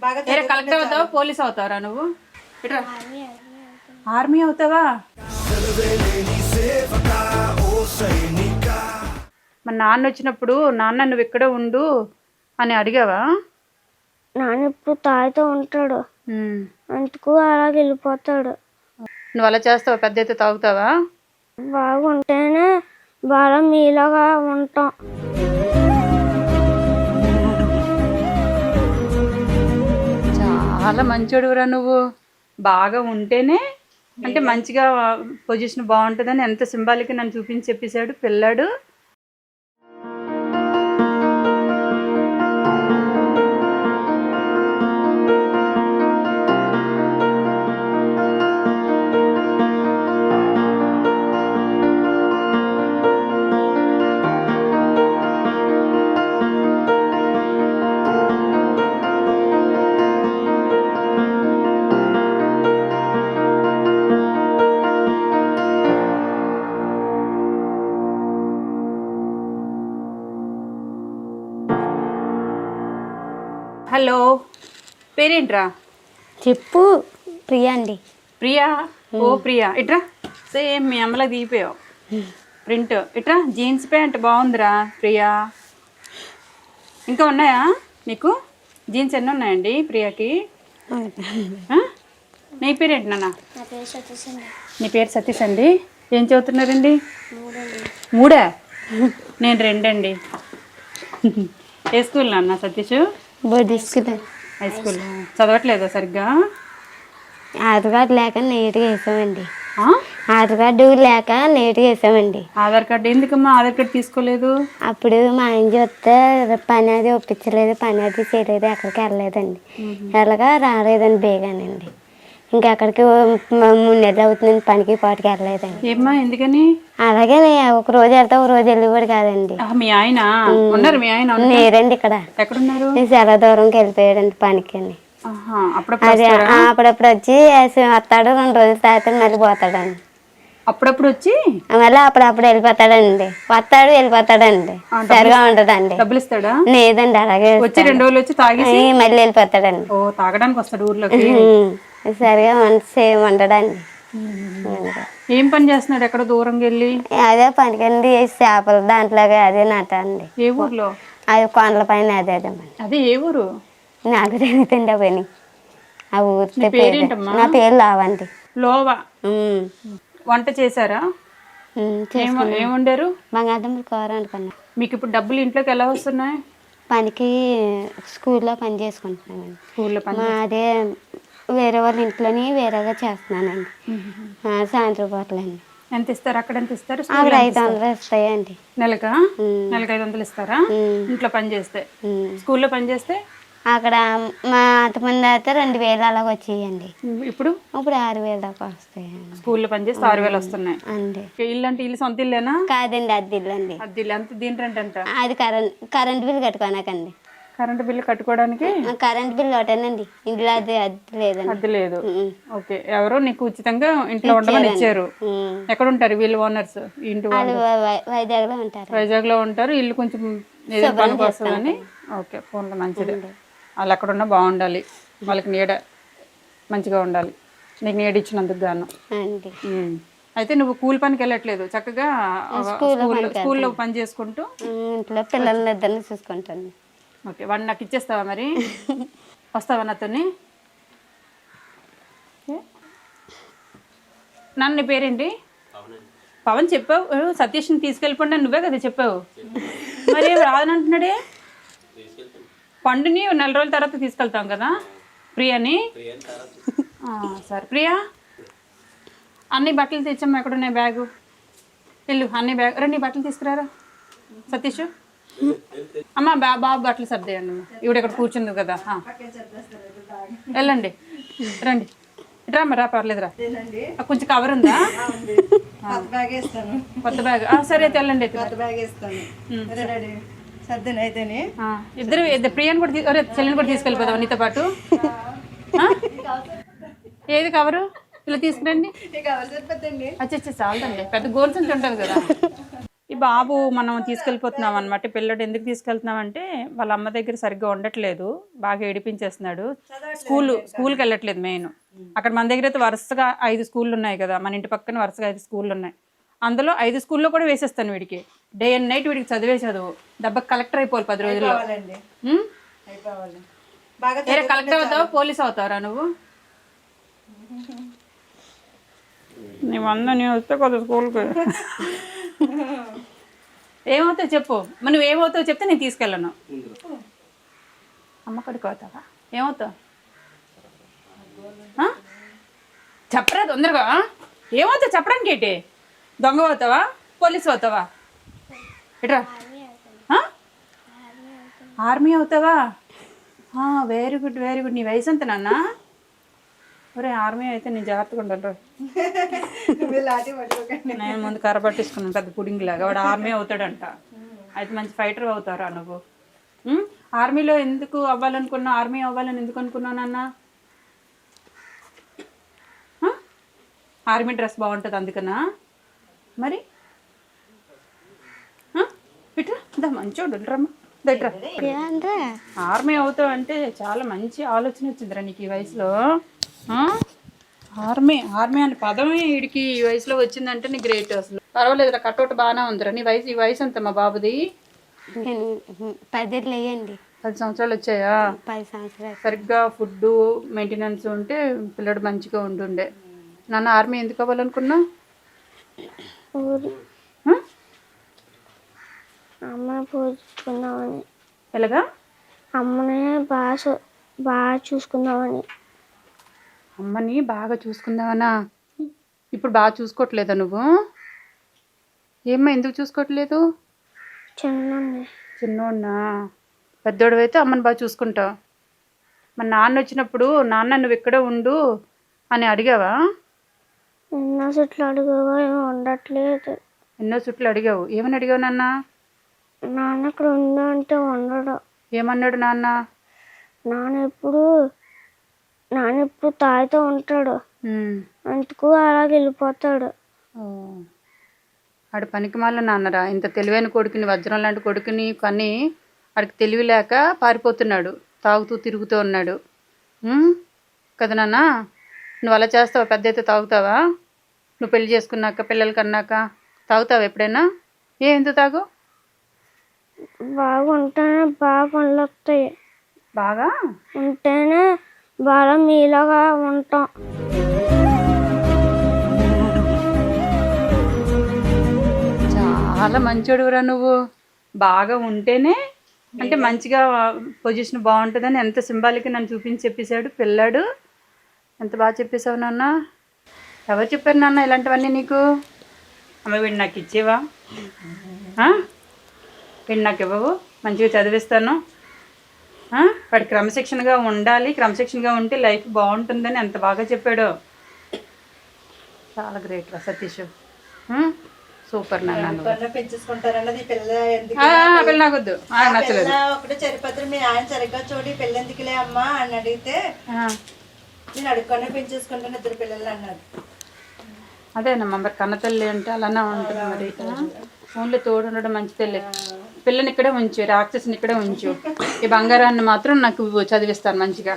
బాగా కలెక్టర్ అవుతావా? పోలీస్ అవుతావరా నువ్వు? ఇట్రా. ఆర్మీ అవుతావా? మా నాన్న వచ్చినప్పుడు నాన్న నువ్వు ఇక్కడే ఉండు అని అడిగావా? నాన్న ఇప్పుడు తాగుతూ ఉంటాడు. అందుకు అలాగ వెళ్ళిపోతాడు. నువ్వు అలా చేస్తావా? పెద్ద అయితే తాగుతావా? బాగుంటేనే బాగా మీలాగా ఉంటాం. చాలా మంచోడురా నువ్వు. బాగా ఉంటేనే అంటే మంచిగా పొజిషన్ బాగుంటుందని ఎంత సింబాలిక్ నన్ను చూపించి చెప్పేశాడు పిల్లాడు. హలో. పేరేంట్రా? చెప్పు. ప్రియా అండి. ప్రియా? ఓ ప్రియా. ఇట్రా. సేమ్ మీ అమ్మలా దిగిపోయావు ప్రింట్. ఇట్రా జీన్స్ ప్యాంట్ బాగుందిరా ప్రియా? ఇంకా ఉన్నాయా నీకు? జీన్స్ ఎన్ని ఉన్నాయండి ప్రియాకి? ఆ? నీ పేరేంటి నాన్న? నా పేరు సతీష్ అండి. నీ పేరు సతీష్ అండి. ఏం చదువుతున్నారండి? మూడా? నేను రెండండి. ఏ స్కూల్ నాన్న సతీష్? బోధిస్తుంది హై స్కూల్ చదవట్లేదా సరిగ్గా? ఆధార్ కార్డు లేక నీట్గా వేసామండి? ఆధార్ కార్డు లేక నీట్గా వేసామండి. ఆధార్ కార్డు ఎందుకమ్మా ఆధార్ కార్డు తీసుకోలేదు? అప్పుడు మా ఆయన చూస్తే పని అది ఒప్పించలేదు పని అది చేయలేదు ఎక్కడికి వెళ్ళలేదండి. ఎలాగా రాలేదండి బేగానండి. ఇంకా అక్కడికి మూడు నెలలు అవుతుందండి పనికి పాటికి వెళ్ళలేదండి. ఏమ్మా ఎందుకని? అలాగే ఒక రోజు వెళ్తే ఒక రోజు వెళ్ళేవాడు కాదండి. మీ ఆయన? ఉన్నారు మీ ఆయన. నేరండి ఇక్కడ. ఎక్కడున్నారు? నేను చాలా దూరంకి వెళ్ళిపోయాడండి పనికి అని అప్పుడప్పుడు అదే వచ్చి వేసి వస్తాడు రెండు రోజులు తాగితే మళ్ళీ పోతాడండి. అప్పుడప్పుడు వచ్చి? మళ్ళీ అప్పుడప్పుడు వెళ్ళిపోతాడండి. వస్తాడు వెళ్ళిపోతాడండి. సరిగా ఉండదండి. డబ్బులు ఇస్తాడా? లేదండి అలాగే వచ్చి రెండు రోజులు వచ్చి తాగేసి? ఈ మళ్ళీ వెళ్ళిపోతాడండి. ఓ తాగడానికి వస్తాడు ఊర్లోకి. సరిగా మనసు ఉండడండి ఏం పని చేస్తున్నాడు ఎక్కడ దూరంగా వెళ్ళి? అదే పనికండి చేపలు దాంట్లోగా అదే నాటండి ఏ ఊర్లో? అది కొండల పైన అదే అదే ఏ ఊరు? నాకు తెలియదండి ఆ పని. ఆ ఊరితే పేరు? నా పేరు లావండి లోవా. వంట చేశారా? ఏం వండారు బంగాళదుంపలు కూర అనుకున్నా మీకు ఇప్పుడు డబ్బులు ఇంట్లోకి ఎలా వస్తున్నాయి? పనికి స్కూల్లో పని చేసుకుంటున్నామండి స్కూల్లో పని అదే వేరే వాళ్ళ ఇంట్లోని వేరేగా చేస్తున్నానండి. సాయంత్రం పూటలండి. ఎంత ఇస్తారు? అక్కడ ఎంత ఇస్తారు? ఐదు వందలు ఇస్తాయండి. నెలకా? ఉమ్. నెలకు ఐదు వందలు ఇస్తారా. ఇంట్లో పని చేస్తే. స్కూల్లో పని చేస్తే? అక్కడ మా అంతమంది అయితే రెండు వేలు అలాగ వచ్చేయండి. ఇప్పుడు? ఇప్పుడు ఆరు వేలు దాకా వస్తాయండి. స్కూల్లో పని చేస్తే ఆరు వేలు వస్తున్నాయి. అండి ఇల్లు అంటే ఇల్లు సొంత ఇల్లేనా? కాదండి అది ఇల్లండి. అది ఇల్లు ఎంత? దీని రెంట్ ఎంత? అది కరెంట్ కరెంట్ బిల్ కట్టుకోనాకండి. కరెంట్ బిల్లు కట్టుకోవడానికి? కరెంట్ బిల్ ఒకటేనండి ఇంట్లో అది అది లేదండి. అది లేదు. ఓకే. ఎవరో నీకు ఉచితంగా ఇంట్లో ఉండమని ఇచ్చారు. ఎక్కడ ఉంటారు వీళ్ళు ఓనర్స్ ఇంటి వాళ్ళు వాళ్ళు వై- వై- వైజాగ్లో ఉంటారు. వైజాగ్లో ఉంటారు. ఇల్లు కొంచెం పనికి వస్తుందని ఓకే. ఫోన్లో మంచిది. వాళ్ళు అక్కడ ఉన్నా బాగుండాలి. వాళ్ళకి నీడ మంచిగా ఉండాలి. నీకు నీడ ఇచ్చినందుకు గాను. అయితే నువ్వు కూలి పనికి వెళ్ళట్లేదు. చక్కగా స్కూల్లో పని చేసుకుంటూ ఇంట్లో పిల్లల్ని ఇద్దరిని చూసుకుంటాను. ఓకే వాడిని నాకు ఇచ్చేస్తావా మరి? వస్తావా నాతోని. నాన్న నీ పేరేంటి? పవన్ చెప్పావు. సతీష్ని తీసుకెళ్ళిపోండి నువ్వే కదా చెప్పావు. మరి ఏం రాదనంటున్నాడే పండుని నెల రోజుల తర్వాత తీసుకెళ్తాం కదా? ప్రియాని? సరే. ప్రియా? అన్ని బట్టలు తెచ్చమ్మా ఎక్కడున్నాయి బ్యాగు? వెళ్ళు అన్ని బ్యాగ్. రండి బట్టలు తీసుకురారా? సతీష్? అమ్మ బా బాబు బట్టలు సర్దేయండి ఇవిడ ఇక్కడ కూర్చుంది కదా. వెళ్ళండి. రండి. ఇట్రా మరి రా పర్లేదురా కొంచెం కవర్ ఉందా? కొత్త బ్యాగ్ సరే అయితే వెళ్ళండి ఇద్దరు ఇద్దరు ప్రియాని కూడా చెల్లిని కూడా తీసుకెళ్ళిపోదాం నీతో పాటు? ఏది కవరు ఇలా తీసుకురండి. అచ్చా చాలదండి. పెద్ద గోల్ సంచి ఉంటుంది కదా. ఈ బాబు మనం తీసుకెళ్ళిపోతున్నాం అనమాట పిల్లడు ఎందుకు తీసుకెళ్తున్నాం అంటే వాళ్ళ అమ్మ దగ్గర సరిగ్గా ఉండట్లేదు. బాగా ఏడిపించేస్తున్నాడు. స్కూల్ స్కూల్కి వెళ్ళట్లేదు మెయిన్. అక్కడ మన దగ్గర అయితే వరుసగా ఐదు స్కూళ్ళు ఉన్నాయి కదా. మన ఇంటి పక్కన వరుసగా ఐదు స్కూళ్ళు ఉన్నాయి. అందులో ఐదు స్కూల్లో కూడా వేసేస్తాను వీడికి. డే అండ్ నైట్ వీడికి చదివే చదువు. దెబ్బకి కలెక్టర్ అయిపోవాలి పది రోజుల్లో. కలెక్టర్ అవుతావా? పోలీస్ అవుతావరా నువ్వు? నీ వంద నేను వస్తే కదా స్కూల్కి. ఏమవుతావు చెప్పు. మనం ఏమవుతావు చెప్తే నేను తీసుకెళ్ళను. అమ్మ కడుకు అవుతావా? ఏమవుతావు చెప్పరా తొందరగా. ఏమవుతావు చెప్పడానికి ఏంటి? దొంగ అవుతావా? పోలీసు అవుతావా? ఎట్రా ఆర్మీ అవుతావా? వెరీ గుడ్ వెరీ గుడ్ నీ వయసు ఎంత నాన్న? ఒరే ఆర్మీ అయితే నేను జాగ్రత్తగా ఉండాలి నేను ముందు కర్ర పట్టించుకున్నాను పెద్ద పుడింగ్ లాగా. వాడు ఆర్మీ అవుతాడంట. అయితే మంచి ఫైటర్ అవుతారా నువ్వు? ఆర్మీలో ఎందుకు అవ్వాలనుకున్నా ఆర్మీ అవ్వాలని ఎందుకు అనుకున్నావు నాన్న? ఆ? ఆర్మీ డ్రెస్ బాగుంటుంది అందుకనా? మరి? ఇట్రా దా మంచోడు రమ్మ. దగ్గర అంటే ఆర్మీ అవుతావు అంటే చాలా మంచి ఆలోచన వచ్చిందిరా నీకు ఈ వయసులో? ఆర్మీ ఆర్మీ అనే పదమే వీడికి ఈ వయసులో వచ్చిందంటే నీ గ్రేట్ అసలు. పర్వాలేదురా కట్అవుట్ బాగానే ఉందిరా. నీ వయసు ఈ వయసు ఎంత మా బాబుది? పది లేయండి. పది సంవత్సరాలు వచ్చాయా? పది సంవత్సరాలు. సరిగ్గా ఫుడ్ మెయింటెనెన్స్ ఉంటే పిల్లడు మంచిగా ఉంటుండే నాన్న ఆర్మీ ఎందుకు అవ్వాలనుకున్నా? పూజించుకుందామని ఎలాగా? అమ్మని బాగా బాగా చూసుకుందామని. అమ్మని బాగా చూసుకుందావనా? ఇప్పుడు బాగా చూసుకోవట్లేదా నువ్వు? ఏమ్మా ఎందుకు చూసుకోవట్లేదు? చిన్న చిన్నోడినా? పెద్దోడు అయితే అమ్మని బాగా చూసుకుంటావు మరి నాన్న వచ్చినప్పుడు నాన్న నువ్వు ఇక్కడే ఉండు అని అడిగావా? ఎన్నో చెట్లు అడుగుగా ఏమి ఉండట్లేదు. ఎన్నో చుట్లు అడిగావు? ఏమని అడిగావు నాన్న? నాన్న ఇక్కడ ఉందా అంటే ఉండడు. ఏమన్నాడు నాన్న? నాన్న ఎప్పుడు నాన్న ఎప్పుడు తాగుతూ ఉంటాడు. అందుకు అలాగ వెళ్ళిపోతాడు. ఆడు పనికి మాల నాన్నరా. ఇంత తెలివైన కొడుకుని వజ్రం లాంటి కొడుకుని కని ఆడికి తెలివి లేక పారిపోతున్నాడు. తాగుతూ తిరుగుతూ ఉన్నాడు? కదా నాన్న? నువ్వు అలా చేస్తావా? పెద్ద అయితే తాగుతావా? నువ్వు పెళ్ళి చేసుకున్నాక పిల్లలు కన్నాక తాగుతావా ఎప్పుడైనా? ఏ ఎందుకు తాగు? బాగా ఉంటేనే బాగా పనులు వస్తాయి బాగా? ఉంటేనే బాగా మీలాగా ఉంటాం. చాలా మంచోడురా నువ్వు. బాగా ఉంటేనే అంటే మంచిగా పొజిషన్ బాగుంటుందని ఎంత సింబాలిక్ నన్ను చూపించి చెప్పేశాడు పిల్లాడు. ఎంత బాగా చెప్పేశావు నాన్న? ఎవరు చెప్పారు నాన్న ఇలాంటివన్నీ నీకు? అమ్మ వీడు నాకు ఇచ్చేవా? వీడు నాకు ఇవ్వవు. మంచిగా చదివిస్తాను? వాడు క్రమశిక్షణగా ఉండాలి క్రమశిక్షణగా ఉంటే లైఫ్ బాగుంటుందని ఎంత బాగా చెప్పాడో. చాలా గ్రేట్ రా సతీష్? సూపర్ నాన్న ఈ పిల్ల నాకొద్దు. నచ్చలేదు. ఒకటే చరిపత్రం మీ ఆయన సరిగ్గా చూడి పిల్ల ఎందుకులే అమ్మా అని అడిగితే నేను అడుక్కొని పెంచేసుకుంటాను ఇద్దరు పిల్లలు అన్నాడు. అదేనమ్మా మరి కన్నతల్లి అంటే అలానే ఉంటుంది మరి. ఓన్లీ తోడు ఉండడం మంచి తల్లి. పిల్లని ఇక్కడే ఉంచు రాక్షసుని ఇక్కడే ఉంచు. ఈ బంగారాన్ని మాత్రం నాకు చదివిస్తాను మంచిగా.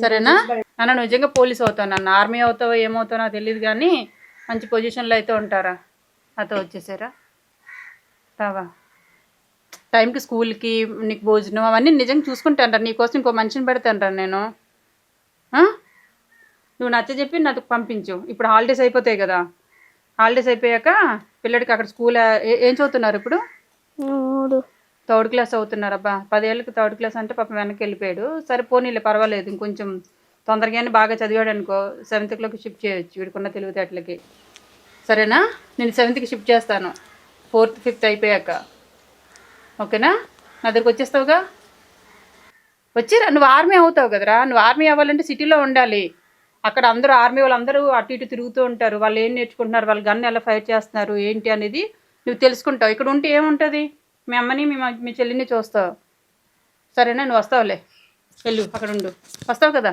సరేనా? నాన్న నిజంగా పోలీస్ అవుతావు నన్ను. ఆర్మీ అవుతావో ఏమవుతావో నాకు తెలియదు కానీ మంచి పొజిషన్లో అయితే ఉంటారా? నాతో వచ్చేసారా? రావా? టైంకి స్కూల్కి నీకు భోజనం అవన్నీ నిజంగా చూసుకుంటాను నీకోసం ఇంకో మనిషిని పెడతాను నేను? ఆ? నువ్వు నచ్చ చెప్పి నాకు పంపించు. ఇప్పుడు హాలిడేస్ అయిపోతాయి కదా. హాలిడేస్ అయిపోయాక పిల్లడికి అక్కడ స్కూల్ ఏ- ఏం చదువుతున్నారు ఇప్పుడు? మూడు. థర్డ్ క్లాస్ అవుతున్నారబ్బా పదేళ్ళకి థర్డ్ క్లాస్ అంటే పాపం వెనక్కి వెళ్ళిపోయాడు. సరే పోనీలే పర్వాలేదు ఇంకొంచెం తొందరగానే బాగా చదివాడు అనుకో సెవెంత్లోకి షిఫ్ట్ చేయొచ్చు వీడుకున్న తెలివితేటలకి. సరేనా? నేను సెవెంత్కి షిఫ్ట్ చేస్తాను. ఫోర్త్ ఫిఫ్త్ అయిపోయాక. ఓకేనా? నా దగ్గరికి వచ్చేస్తావుగా? వచ్చిరా నువ్వు ఆర్మీ అవుతావు కదరా. నువ్వు ఆర్మీ అవ్వాలంటే సిటీలో ఉండాలి. అక్కడ అందరూ ఆర్మీ వాళ్ళందరూ అటు ఇటు తిరుగుతూ ఉంటారు. వాళ్ళు ఏం నేర్చుకుంటున్నారు? వాళ్ళు గన్ ఎలా ఫైర్ చేస్తున్నారు? ఏంటి అనేది నువ్వు తెలుసుకుంటావు. ఇక్కడ ఉంటే ఏముంటుంది? మీ అమ్మని మీ మీ చెల్లిని చూస్తావు. సరేనా? నువ్వు వస్తావులే. వెళ్ళు అక్కడ ఉండు. వస్తావు కదా?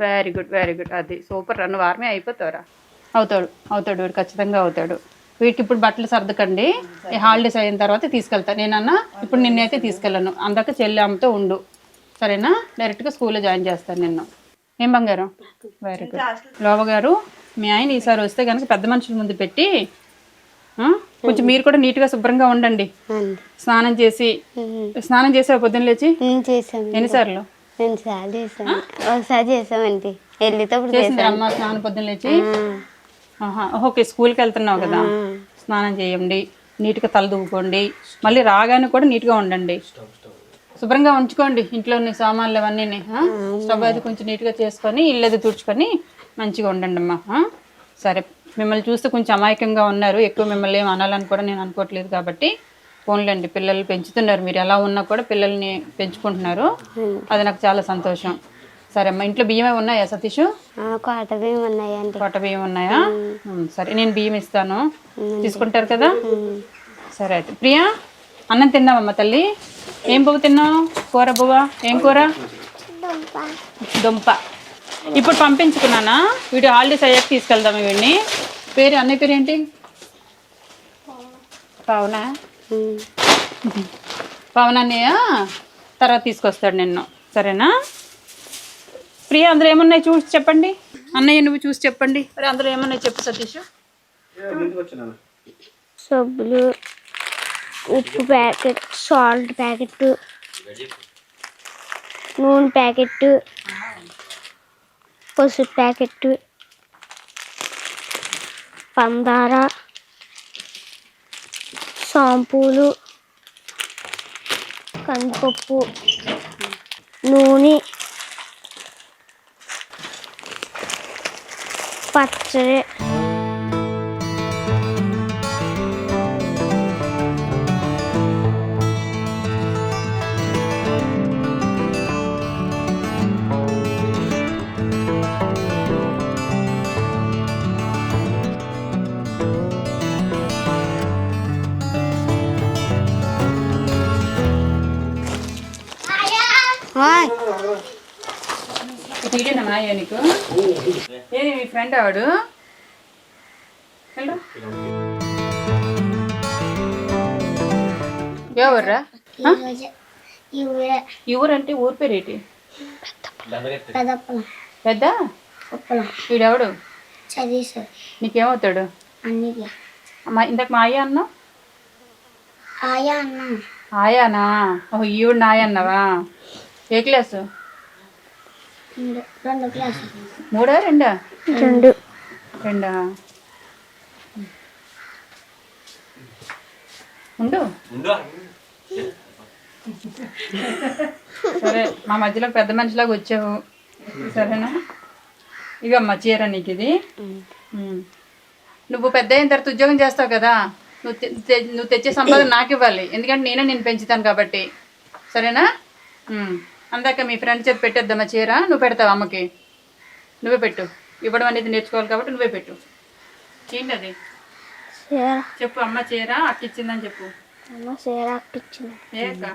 వెరీ గుడ్ వెరీ గుడ్ అది సూపర్ రా. నువ్వు ఆర్మీ అయిపోతావురా. అవుతాడు అవుతాడు వీడు ఖచ్చితంగా అవుతాడు. వీటికి ఇప్పుడు బట్టలు సర్దకండి. హాలిడేస్ అయిన తర్వాత తీసుకెళ్తాను నేనన్నా ఇప్పుడు నిన్నైతే తీసుకెళ్ళను. అందాక చెల్లి అమ్మతో ఉండు. సరేనా? డైరెక్ట్గా స్కూల్లో జాయిన్ చేస్తాను నిన్ను. ఏం బంగారం? వెరీ గుడ్ లోవ గారు మీ ఆయన ఈసారి వస్తే కనుక పెద్ద మనుషుల ముందు పెట్టి కొంచెం మీరు కూడా నీట్గా శుభ్రంగా ఉండండి. స్నానం చేసి స్నానం చేసావు పొద్దున్న లేచి? ఎన్నిసార్లు? ఒకసారి చేసామండి వెళ్ళేటప్పుడు చేసింది అమ్మ స్నానం పొద్దున్న లేచి? ఆహా, ఓకే స్కూల్కి వెళ్తున్నావు కదా. స్నానం చేయండి నీట్గా తల దువ్వుకోండి మళ్ళీ రాగానే కూడా నీట్గా ఉండండి. శుభ్రంగా ఉంచుకోండి ఇంట్లో ఉన్న సామాన్లు అవన్నీ స్టవ్ అది కొంచెం నీట్గా చేసుకొని ఇల్లు అది తుడుచుకొని మంచిగా ఉండండి అమ్మా? సరే మిమ్మల్ని చూస్తే కొంచెం అమాయకంగా ఉన్నారు. ఎక్కువ మిమ్మల్ని ఏం అనాలని కూడా నేను అనుకోవట్లేదు కాబట్టి ఫోన్లేండి పిల్లలు పెంచుతున్నారు. మీరు ఎలా ఉన్నా కూడా పిల్లల్ని పెంచుకుంటున్నారు. అది నాకు చాలా సంతోషం. సరే అమ్మా ఇంట్లో బియ్యమే ఉన్నాయా సతీష్? కోట బియ్యం ఉన్నాయండి. కొట్ట బియ్యం ఉన్నాయా? సరే నేను బియ్యం ఇస్తాను. తీసుకుంటారు కదా? సరే అయితే. ప్రియా అన్నం తిన్నావమ్మా తల్లి? ఏం పువ్వు తిన్నావు? కూర బువ్వ ఏం కూర? దుంప. ఇప్పుడు పంపించుకున్నానా? వీటి హాలిడేస్ అయ్యాక తీసుకెళ్దాం వీడిని. పేరు అన్నయ్య పేరు ఏంటి పవనా? పవన్ అన్నయ్య? తర్వాత తీసుకొస్తాడు నిన్ను. సరేనా? ప్రియా అందులో ఏమున్నాయి చూసి చెప్పండి. అన్నయ్య నువ్వు చూసి చెప్పండి. మరి అందులో ఏమన్నాయి చెప్పు సతీష్. సబ్బులు ఉప్పు ప్యాకెట్ సాల్ట్ ప్యాకెట్ నూనె ప్యాకెట్ పసుపు ప్యాకెట్ పందార షాంపూలు కందిపప్పు నూనె పచ్చడి. నీకు? ఏది మీ ఫ్రెండ్ ఆవిడు. ఎవర్రా? ఈ ఊరు అంటే ఊరు పేరు ఏంటి పెద్ద? వీడెవడు నీకేమవుతాడు? అన్నిగా మా ఇందాక మా అయ్య అన్నావు ఆయా అన్న. ఆయానా? ఓ ఈవిడ నాయ అన్నావా ఏ క్లాసు? రెండు మూడా రెండా? రెండు. రెండా? ఉండు. సరే మా మధ్యలో పెద్ద మనిషిలాగా వచ్చావు. సరేనా? ఇగమ్మా చీర నీకు ఇది. నువ్వు పెద్ద అయిన తర్వాత ఉద్యోగం చేస్తావు కదా. నువ్వు నువ్వు తెచ్చే సంపాదన నాకు ఇవ్వాలి. ఎందుకంటే నేనే నేను పెంచుతాను కాబట్టి. సరేనా. అందాక మీ ఫ్రెండ్ చేతి పెట్టేద్దామా చీర? నువ్వు పెడతావు అమ్మకి? నువ్వే పెట్టు. ఇవ్వడం అనేది నేర్చుకోవాలి కాబట్టి నువ్వే పెట్టు. ఏంటి అది చెప్పు అమ్మ చీర అక్కిచ్చిందని చెప్పు. అమ్మ చీర అక్కిచ్చింది. ఏ అక్క?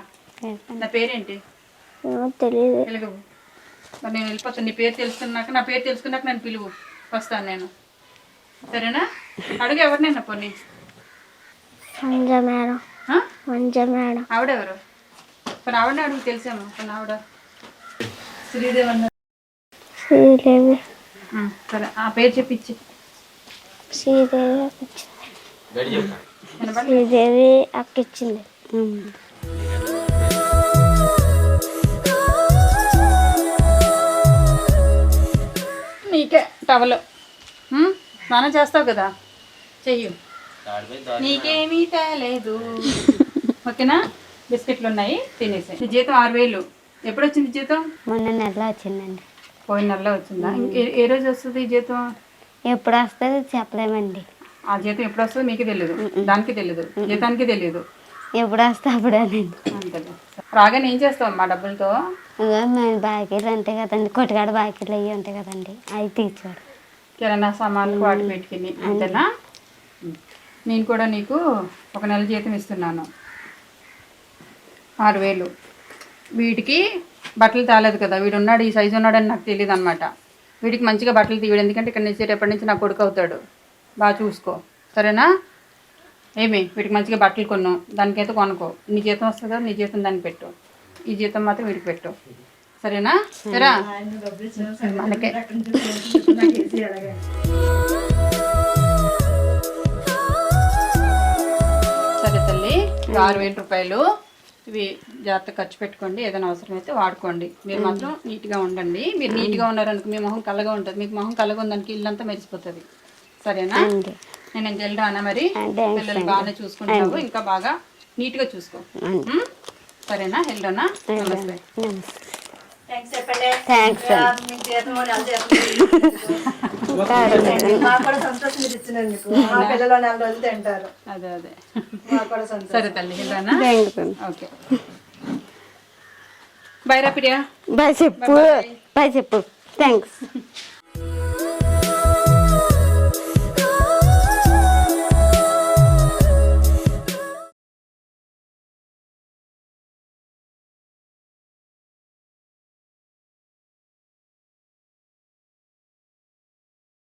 నా పేరేంటి? తెలియదు తెలుగు. మరి నేను వెళ్ళిపోతాను నీ పేరు తెలుసుకున్నాక నా పేరు తెలుసుకున్నాక నేను పిలువు. వస్తాను నేను. సరేనా? అడుగు ఎవరినైనా పోనీ. మేడం. మేడం. ఆవిడెవరు? కొన్ని ఆవిడ అడుగు తెలిసాము కొన్ని ఆవిడ శ్రీదేవి. అన్న శ్రీదేవి సరే ఆ పేరు చెప్పించి శ్రీదేవి శ్రీదేవి అక్కిచ్చింది నీకే టవలు? స్నానం చేస్తావు కదా? చెయ్యు. నీకేమీ తేలేదు ఓకేనా? బిస్కెట్లు ఉన్నాయి తినేసి నీ జీతం ఆరు వేలు. ఎప్పుడు వచ్చింది జీతం? మొన్న నెలలో వచ్చిందండి. పోయిన నెలలో వచ్చిందా? ఇంకే- ఏ రోజు వస్తుంది ఈ జీతం? ఎప్పుడు వస్తుంది చెప్పలేమండి. ఆ జీతం ఎప్పుడు వస్తుందో మీకు తెలియదు దానికి తెలియదు జీతానికి తెలియదు ఎప్పుడు వస్తే అప్పుడేనండి అంతేలే. రాగానే ఏం చేస్తావు మా డబ్బులతో? ఇంకా మేము బాకీలు ఉంటాయి కదండి. కొట్టుకాడ బాకీలు అవి ఉంటాయి కదండి. అవి తీర్చాడు కిరాణా సామాన్లు వాటి పెట్టుకుని అంతేనా? ఉం. నేను కూడా నీకు ఒక నెల జీతం ఇస్తున్నాను. ఆరు వేలు వీటికి బట్టలు తాలేదు కదా. వీడు ఉన్నాడు ఈ సైజు ఉన్నాడని నాకు తెలియదు అనమాట వీడికి మంచిగా బట్టలు తీయడం. ఎందుకంటే ఇక్కడ నుంచి నుంచి నా కొడుకు అవుతాడు. బాగా చూసుకో. సరేనా? ఏమి? వీటికి మంచిగా బట్టలు కొన్నావు దానికైతే కొనుక్కో. నీ జీతం వస్తుంది కదా నీ జీతం దానికి పెట్టు. ఈ జీతం మాత్రం వీడికి పెట్టు. సరేనా? సరేనా సరే. మనకే. సరే తల్లి ఆరు వేల రూపాయలు. ఇవి జాగ్రత్త ఖర్చు పెట్టుకోండి. ఏదైనా అవసరమైతే వాడుకోండి. మీరు మాత్రం నీట్గా ఉండండి. మీరు నీట్గా ఉన్నారనుకో మీ మొహం కళ్ళగా ఉంటుంది. మీకు మొహం కళ్ళగా ఉందనుకో ఇల్లంతా మెరిసిపోతుంది. సరేనా? నేను వెళ్ళరానా మరి? పిల్లలు బాగానే చూసుకుంటావు ఇంకా బాగా నీట్గా చూసుకో? సరేనా? వెళ్ళరానా? నమస్తే. థ్యాంక్స్ అదే అదే. సరే తల్లి ఓకే. బాయ్ చెప్పు. బాయ్ చెప్పు. థ్యాంక్స్